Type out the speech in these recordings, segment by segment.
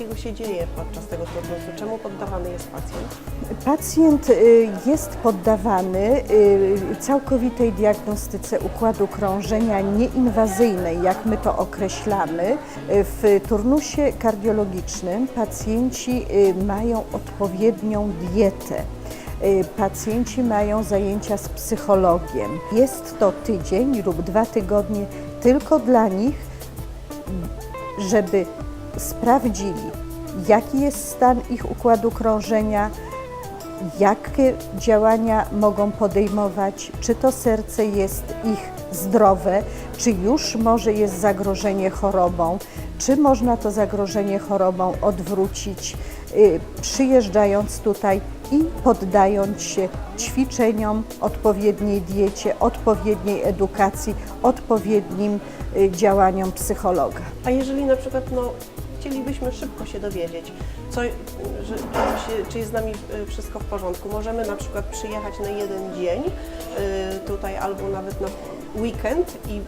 takiego się dzieje podczas tego turnusu? Czemu poddawany jest pacjent? Pacjent y, jest poddawany y, całkowitej diagnostyce układu krążenia nieinwazyjnej, jak my to określamy. Y, W turnusie kardiologicznym pacjenci mają odpowiednią dietę. Pacjenci mają zajęcia z psychologiem. Jest to tydzień lub dwa tygodnie tylko dla nich, żeby sprawdzili, jaki jest stan ich układu krążenia, jakie działania mogą podejmować, czy to serce jest ich zdrowe, czy już może jest zagrożenie chorobą, czy można to zagrożenie chorobą odwrócić, y, przyjeżdżając tutaj i poddając się ćwiczeniom, odpowiedniej diecie, odpowiedniej edukacji, odpowiednim y, działaniom psychologa. A jeżeli na przykład no, chcielibyśmy szybko się dowiedzieć, co, że, czy, czy jest z nami y, wszystko w porządku, możemy na przykład przyjechać na jeden dzień y, tutaj albo nawet na weekend i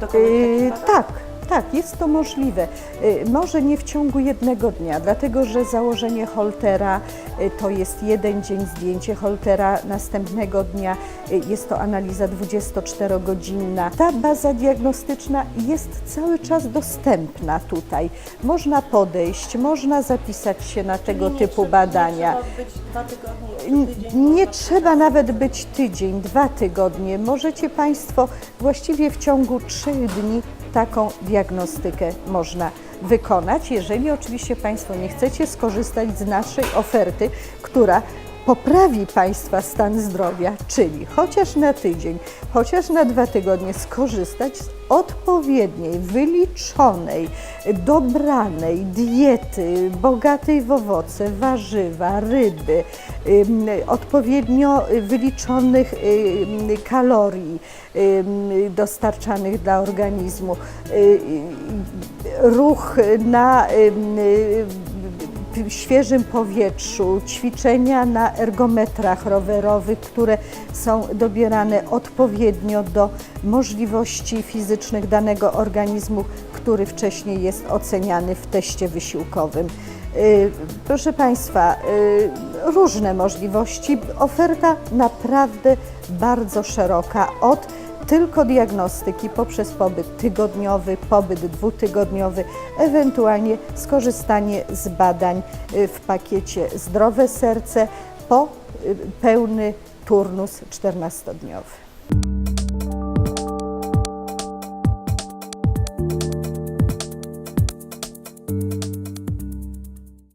dokonać Yy, takich badań? tak, tak, jest to możliwe. Yy, może nie w ciągu jednego dnia, dlatego że założenie holtera yy, to jest jeden dzień, zdjęcie holtera następnego dnia, yy, jest to analiza 24-godzinna. Ta baza diagnostyczna jest cały czas dostępna tutaj. Można podejść, można zapisać się na tego Nie typu trzeba- badania. Nie trzeba być dwa tygodnie, tydzień, Nie trzeba nawet być tydzień, dwa tygodnie. Możecie Państwo właściwie w ciągu trzech dni taką diagnostykę można wykonać, jeżeli oczywiście Państwo nie chcecie skorzystać z naszej oferty, która poprawi Państwa stan zdrowia, czyli chociaż na tydzień, chociaż na dwa tygodnie skorzystać z odpowiedniej, wyliczonej, dobranej diety, bogatej w owoce, warzywa, ryby, odpowiednio wyliczonych kalorii dostarczanych dla organizmu, y, y, ruch na świeżym powietrzu, ćwiczenia na ergometrach rowerowych, które są dobierane odpowiednio do możliwości fizycznych danego organizmu, który wcześniej jest oceniany w teście wysiłkowym. Y, Proszę Państwa, y, różne możliwości. Oferta naprawdę bardzo szeroka od tylko diagnostyki poprzez pobyt tygodniowy, pobyt dwutygodniowy, ewentualnie skorzystanie z badań y, w pakiecie Zdrowe Serce po y, pełny turnus 14-dniowy.